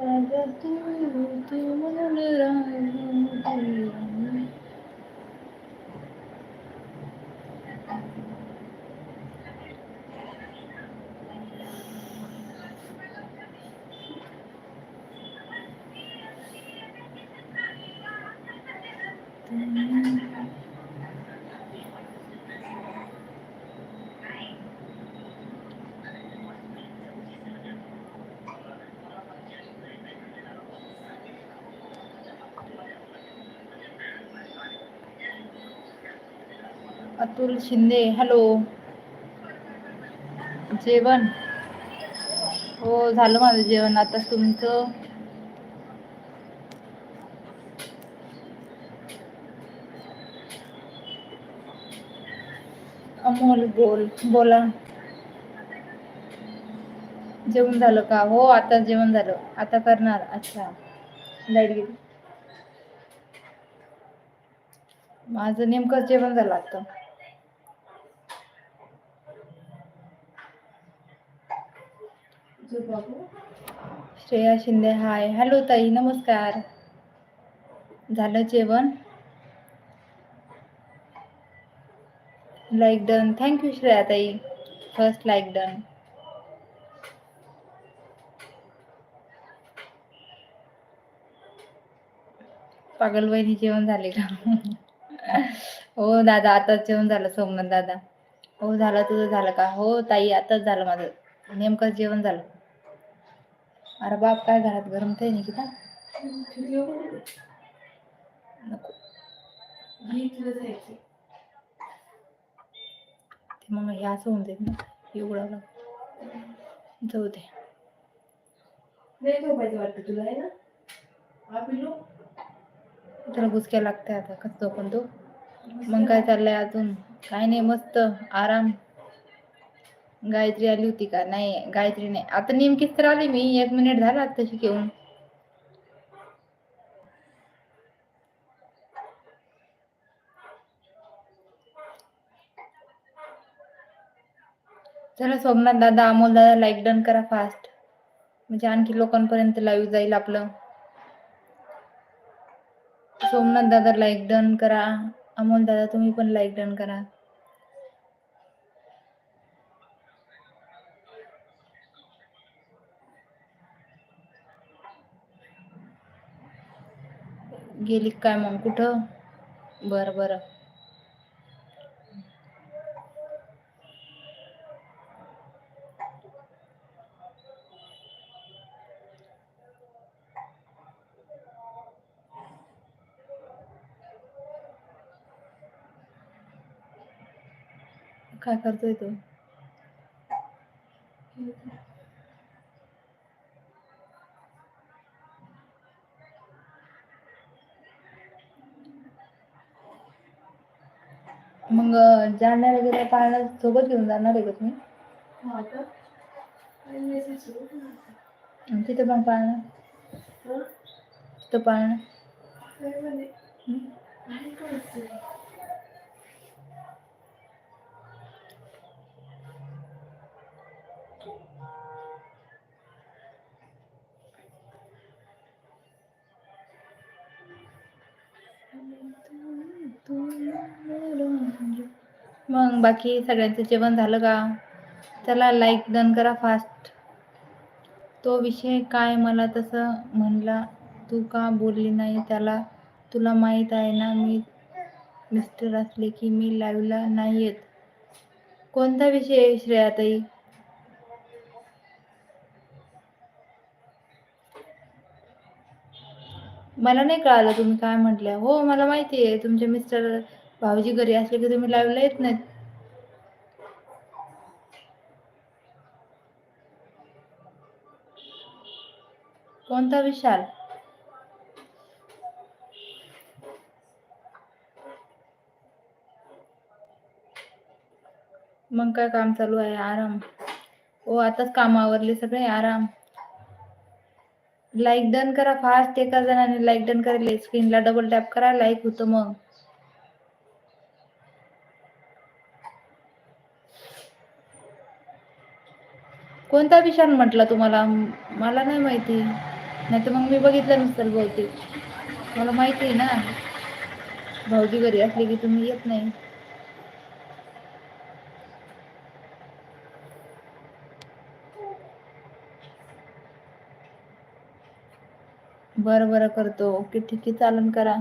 अगं तू अतुल शिंदे हॅलो जेवण? हो झालं माझं जेवण. आता तुमचं? अमोल बोल बोला. जेवण झालं का? हो आता जेवण झालं. आता करणार. अच्छा. लाइट गेली. माझं नेमकं जेवण झालं आता. श्रेया शिंदे हाय. हॅलो ताई नमस्कार. झालं जेवण? लाईक डन थँक्यू श्रेया ताई. फर्स्ट लाईक डन पागल वहिनी जेवण झाले का? हो दादा आताच जेवण झालं सोमनाथ दादा. हो झालं तुझं झालं का? हो ताई आताच झालं माझं. नेमकंच जेवण झालं. अरे बाप काय घरात गरम काही नाही किता नको. ते मग हे असं होऊन जाईल ना एवढं जाऊ दे. वाटतं तुला आहे ना? त्याला गुसक्या लागते आता कसं पण तो? मग काय चाललंय अजून? काय नाही मस्त आराम. गायत्री आली होती का? नाही गायत्री नाही. आता नेमकीच तर आली मी. एक मिनिट झाला तशी घेऊन. चला सोमनाथ दादा अमोल दादा लाईक डन करा फास्ट म्हणजे आणखी लोकांपर्यंत लाईव्ह जाईल आपलं. सोमनाथ दादा लाईक डन करा. अमोल दादा तुम्ही पण लाईक डन करा. गेली काय मग? कुठं? बरं बरं. काय करतोय तू? जाणार आहे का पाळणा सोबत घेऊन जाणार आहे का तुम्ही? हा तिथं पण पाळणा? हं? तिथं पाळणा? मग बाकी सगळ्यांचं जेवण झालं का? चला लाईक डन करा फास्ट तो विषय काय मला तसं म्हणला तू का बोलली नाही? त्याला तुला माहीत आहे ना मी मिस्टर असले की मी लाईव्हला नाही येत. कोणता विषय आहे श्रेयाताई? मला नाही कळालं तुम्ही काय म्हटल्या. हो मला माहिती आहे. तुमचे मिस्टर भाऊजी घरी असले की तुम्ही लाईव्हला येत नाहीत कोणता विशाल? मग काय काम चालू आहे? आराम. हो आताच काम आवरले सगळे आराम. लाईक डन करा फास्ट एका जणाने लाईक डन करायला स्क्रीनला डबल टॅप करा लाईक होतं मग. कोणता विशाल म्हटला तुम्हाला? मला नाही माहिती. नाही तर मग मी बघितलं नसेल बहुतेक. मला माहिती आहे ना. भाऊजी घरी असले की तुम्ही येत नाही. बरं बरं करतो. ओके ठीक आहे. चालन करा.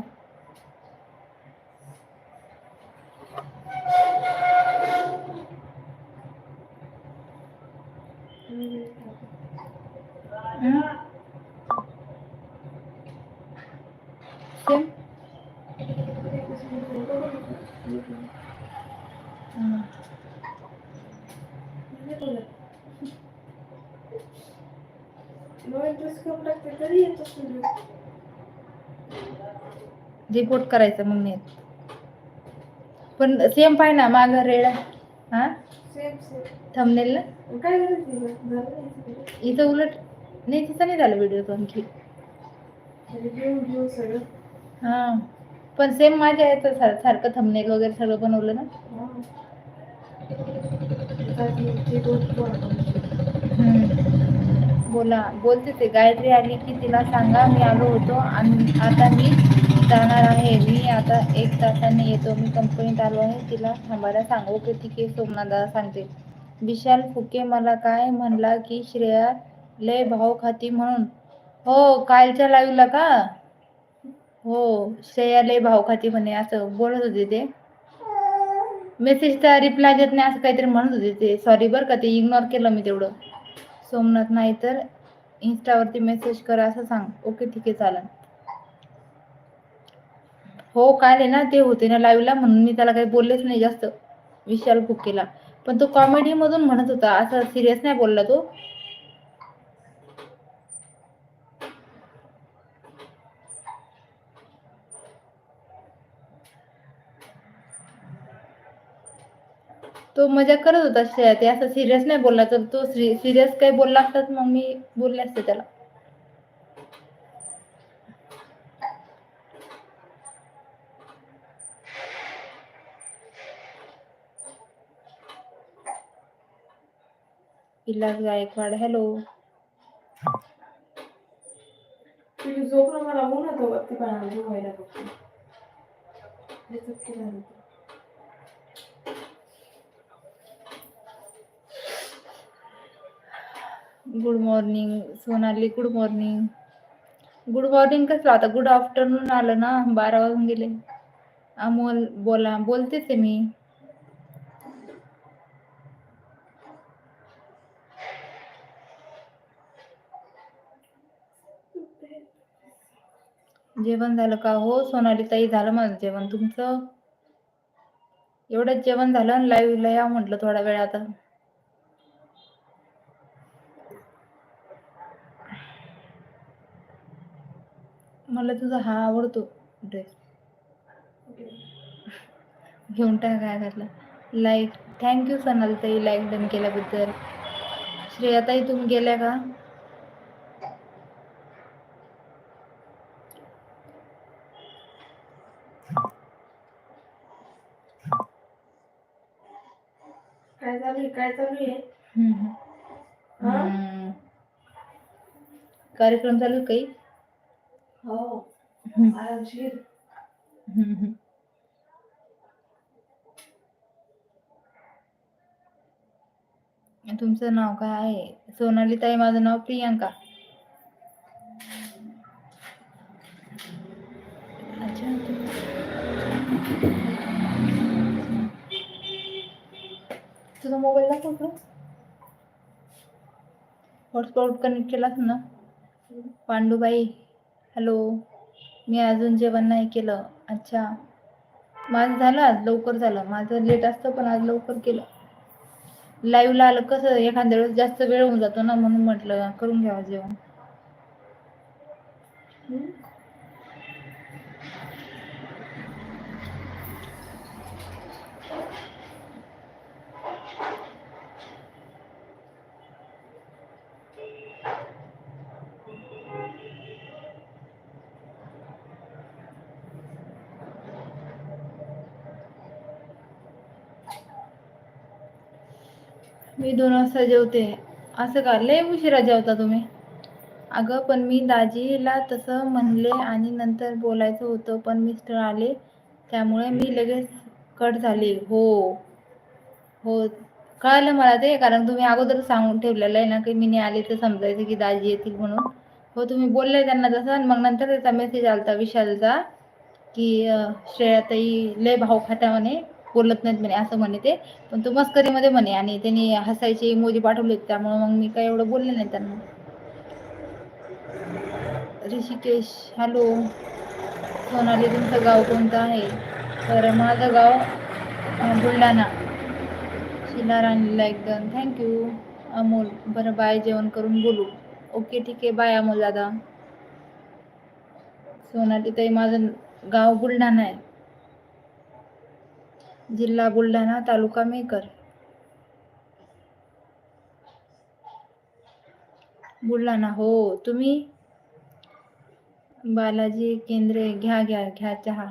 रिपोर्ट करायचं मग मी. पण सेम पाहिजे ना माग रेड हा? थंबनेल ना काय. इथं उलट नाही तिथं नाही झालं व्हिडिओ आणखी. हा पण सेम माझ्या याचं सार सारखं थंबनेल वगैरे सगळं बनवलं ना? हा. बोला. बोलते ते. गायत्री आली की तिला सांगा. मी आलो होतो. आणि आता मी जाणार आहे. मी आता एक तासाने येतो. मी कंपनीत आलो आहे. तिला थांबायला सांगू ओके ठीक आहे सोमनाथ दादा सांगते. विशाल फुके मला काय म्हणला की श्रेया लय भाव खाती म्हणून. हो कालच्या लाईव्हला का? हो श्रेया लय भाव खाती म्हणे असं बोलत होते ते. मेसेजचा रिप्लाय देत नाही असं काहीतरी म्हणत होते ते. सॉरी बरं का ते इग्नोर केलं मी तेवढं. सोमनाथ नाही तर इन्स्टावरती मेसेज करा असं सांग. ओके ठीक आहे चालेल. हो काल आहे ना ते होते ना लाईव्हला म्हणून मी त्याला काही बोललेच नाही जास्त विशाल फुकेला. पण तो कॉमेडी मधून म्हणत होता असं सिरियस नाही बोलला तो. तो मजा करत होता ते असं सिरियस नाही बोलला तर तो सिरियस काही बोलला असतात मग मी बोलले असते त्याला. विलास गायकवाड हॅलो मला ऊन होतं वरती झोपायला. Good morning Sonali. Good morning good morning कसं आता गुड आफ्टरनून आलं ना बारा वाजून गेले. अमोल बोला. बोलतेच आहे मी. जेवण झालं का? हो सोनाली ताई झालं माझं जेवण. तुमचं? एवढंच जेवण झालं लाईव्हला या म्हटलं थोडा वेळ आता. मला तुझा हा आवडतो ड्रेस घेऊन टाक काय घातला. लाईक थँक्यू सोनाली ताई लाईक डन केल्याबद्दल. श्रेयाताई तुम्ही गेल्या का? काय चालू आहे. हा? कार्यक्रम चालू आहे काही हो हम्म. आरामशीर हम्म, हम्म. तुमचं नाव काय आहे सोनाली ताई माझं नाव प्रियांका अच्छा मोबाईल दाखव हॉटस्पॉट कनेक्ट केलास ना? पांडूबाई हॅलो मी अजून जेवण नाही केलं. अच्छा. माझं झालं आज लवकर झालं. माझं लेट असतं पण आज लवकर केलं. लाईव्हला आलं कसं एखाद्या वेळेस जास्त वेळ होऊन जातो ना म्हणून म्हटलं करून घ्यावं जेवण. मी दोन वाजता जेवते. असं का? लय उशिरा जेवता तुम्ही. अगं पण मी दाजीला तसं म्हणले आणि नंतर बोलायचं होतं पण मिस्टर आले. त्यामुळे मी लगेच कट झाले. हो. हो. कळालं मला ते? कारण तुम्ही अगोदर सांगून ठेवलेलं आहे ना की मी नाही आले तर समजायचं की दाजी येतील म्हणून. हो तुम्ही बोलले त्यांना तसं आणि मग नंतर त्याचा मेसेज आलता विशालचा की श्रेयाताई लय भाव खाता म्हणे. बोलत नाहीत म्हणे असं म्हणे ते. पण तो मस्करीमध्ये म्हणे आणि त्यांनी हसायचे इमोजी पाठवले त्यामुळे मग मी काही एवढं बोलले नाही त्यांना. ऋषिकेश हॅलो. सोनाली तुमचं गाव कोणतं आहे? तर माझं गाव बुलढाणा. शिला राणीला एकदम थँक्यू अमोल. बरं बाय जेवण करून बोलू. ओके ठीक आहे. बाय अमोल दादा. सोनाली ताई माझं गाव बुलढाणा आहे. जिल्हा बुलढाणा तालुका मेकर. बुलढाणा हो. तुम्ही? बालाजी केंद्रे घ्या घ्या घ्या चहा.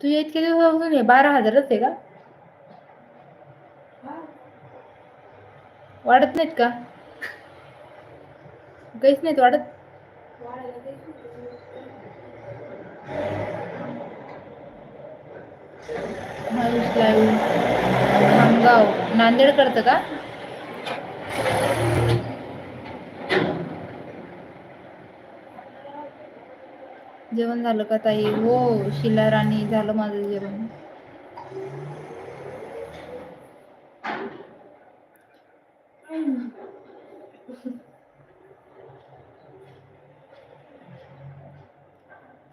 तुझ्या इतके दिवस हे बारा हजारच आहे का? वाढत नाहीत का? काहीच नाहीत वाढत वाढायला काहीच नाही त्याच्यामुळे. आयुष लाईव्ह खामगाव नांदेड करतं का? जेवण झालं का ताई? हो शिला राणी झालं माझं जेवण.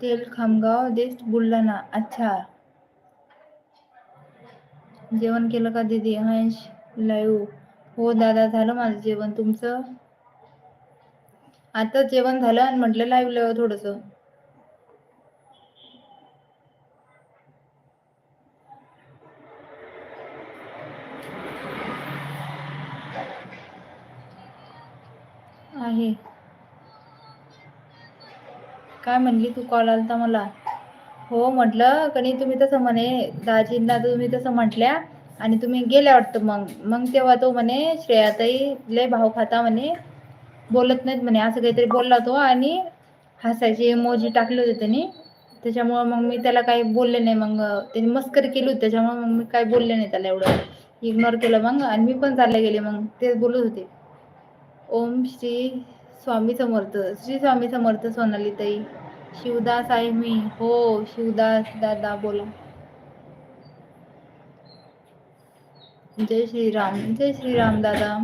तेल खामगाव देश बुलढाणा. अच्छा. जेवण केलं का दीदी? हंश लाईव्ह हो दादा झालं माझं जेवण. तुमचं? आता जेवण झालं आणि म्हटलं लाईव्ह लाव थोडस. आहे. काय म्हणली तू? कॉल आलता मला. हो म्हटलं कणी तुम्ही तसं म्हणे दाजींना तुम्ही तसं म्हटल्या आणि तुम्ही गेल्या वाटतं मग. मग तेव्हा तो म्हणे श्रेयाताई लय भाव खाता म्हणे बोलत नाहीत म्हणे असं काहीतरी बोलला तो आणि हसायचे मोजी टाकले होते त्यांनी. त्याच्यामुळं मग मी त्याला काही बोलले नाही मग त्यांनी मस्करी केली होती त्याच्यामुळे मग मी काही बोलले नाही त्याला एवढं. इग्नोर केलं मग आणि मी पण चालले गेले मग तेच बोलत होते. ओम श्री स्वामी समर्थ श्री स्वामी समर्थ सोनाली ताई शिवदास आहे मी. हो शिवदास दादा बोला. जय श्रीराम जय श्रीराम दादा.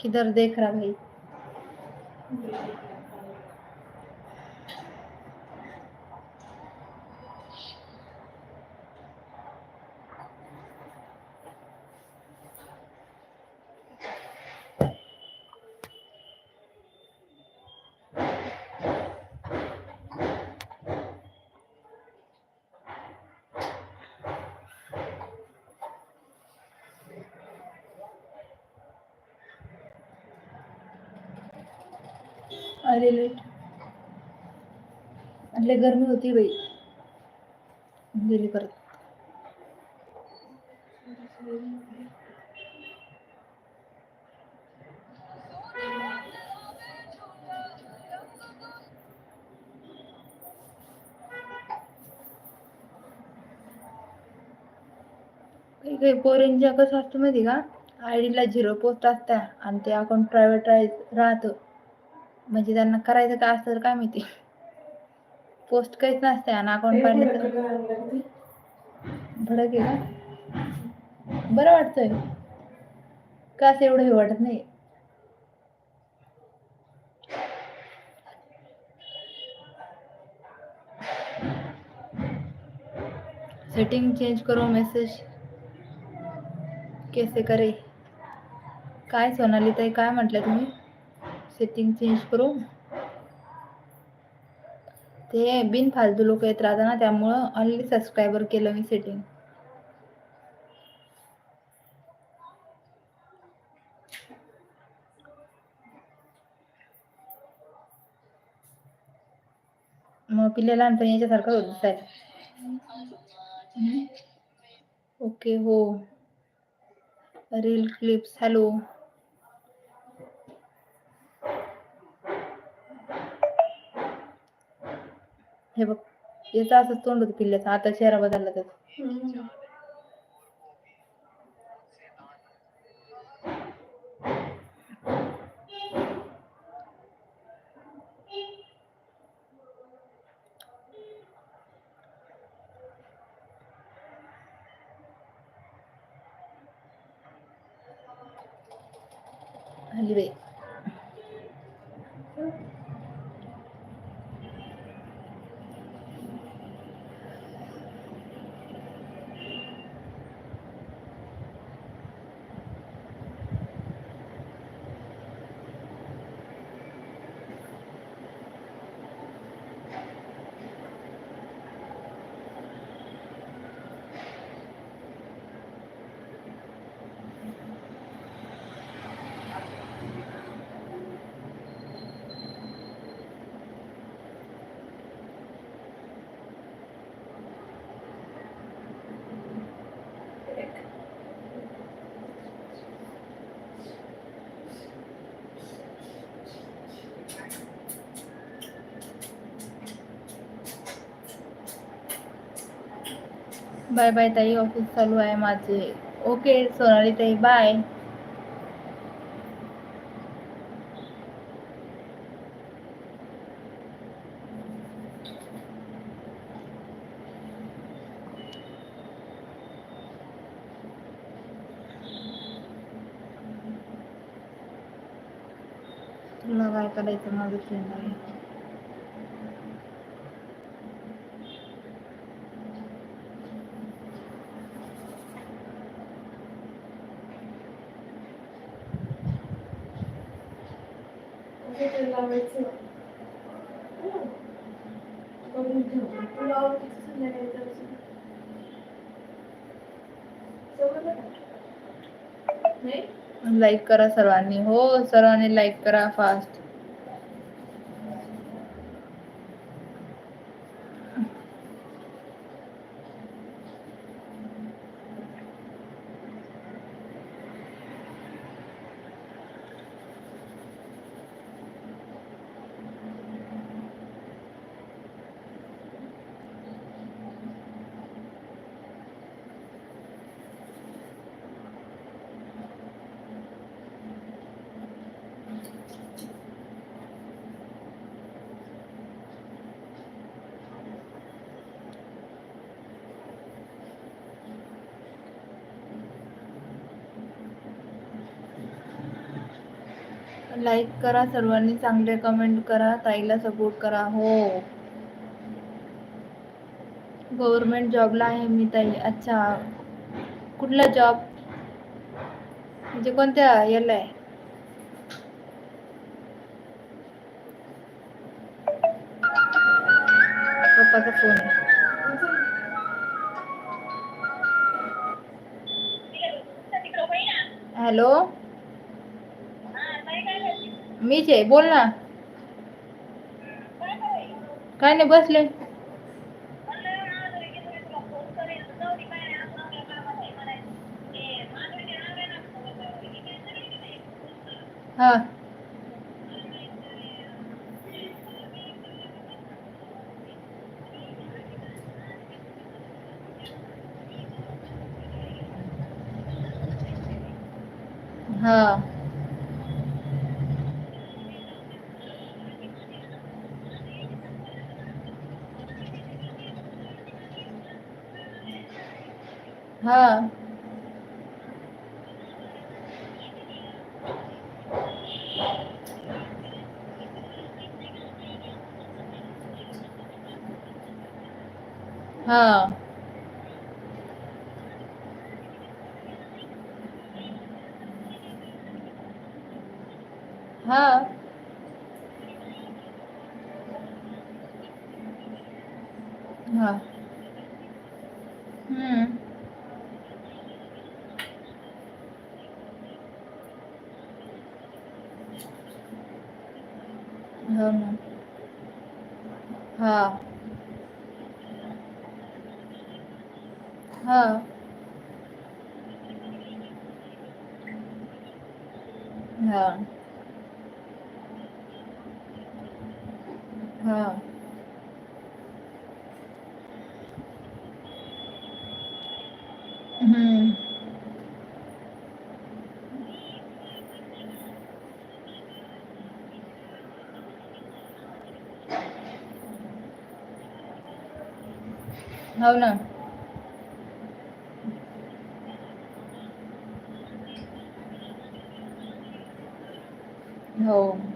किधर देख रहा भाई अरे लेट लय गरमी होती बाई. गेली परत. काही काही पोरींच्या कसं असतं माहिती का? आय डीला झिरो पोस्ट असत्या आणि ते अकाउंट प्रायव्हेट राहतं. म्हणजे त्यांना करायचं काय असतं तर काय माहिती. पोस्ट काहीच नसते आणि अकाउंट मिनिट तर. भडक आहे का? बरं वाटतंय. का असं एवढं हे वाटत नाही? सेटिंग चेंज करो मैसेज कैसे करे? काय सोनाली ताई काय म्हटलं तुम्ही? सेटिंग चेंज करू ते बिनफालतू लोक येत राहतात ना त्यामुळं ऑनली सबस्क्रायबर केलं मी सेटिंग मग पिल्ले लहानपणी याच्यासारखं होत हम्म. ओके हो. रील क्लिप्स हॅलो हे बघ याचा असं तोंड होतं पिल्ल्याचा आता चेहरा बदलला त्याचा हम्म. हल्ली बाई बाय बाय ताई ऑफिस चालू आहे माझे. ओके सोनाली ताई बाय तुला काय करायचं माझं फ्रेंड आहे असं ते लावायचं. हं. बघून ठेव. तुला आवडतं संध्याकाळी करायचं. जमलं का? नाही लाईक करा सर्वांनी. हो सर्वांनी लाईक करा फास्ट लाईक करा सर्वांनी चांगले कमेंट करा ताईला सपोर्ट करा. हो. गव्हर्नमेंट जॉबला आहे मी ताई. अच्छा. कुठला जॉब म्हणजे कोणत्या याला आहे? पप्पाचा फोन आहे. हॅलो मीच आहे बोल ना. काय नाही बसले. हा. हा. हा. हा. हा. हा. हम्म. हो ना हा हा हा हा हम्म हो ना. हो.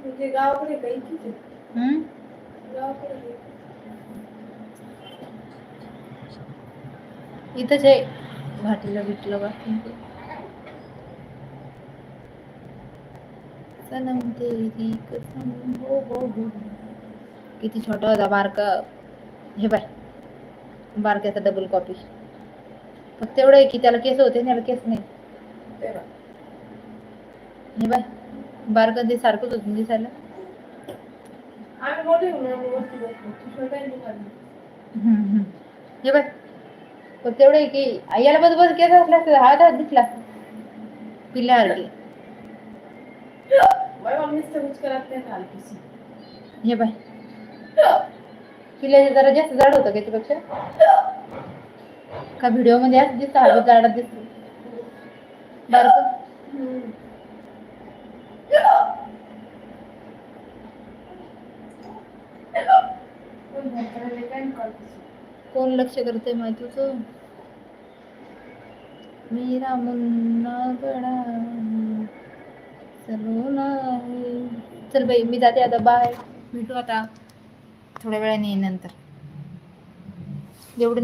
म्हणजे गावाकडे काही इथेच आहे. हम्म? गावाकडे आहे. इथंच आहे. घाटीला भेटलं बाकी सनम तेरी कसम. हो हो हो. किती छोटा होता बारका. हे बाय. बारक्याचा डबल कॉपी फक्त एवढं आहे की त्याला केस होते आणि केस नाही. हे बाय. बारकं ते सारखंच होतं दिसायला. हे एवढं आहे की याला बस बस केस असला असता, हा तर दिसला का हलकीशी. हे बाय पिल्याचे जरा जास्त जाड होतं का याच्यापेक्षा? का व्हिडिओमध्ये असं दिसतं हळू जाडा दिसतो? बारकं हम्म. कोण म्हाताऱ्याला काय नाही हलकीशी. कोण लक्ष करते माहिती तुझं मेरा मुन्ना बडा सलोना है. चल बाई मी जाते आता. बाय. भेटू आता. थोड्या वेळाने नंतर. जेवढे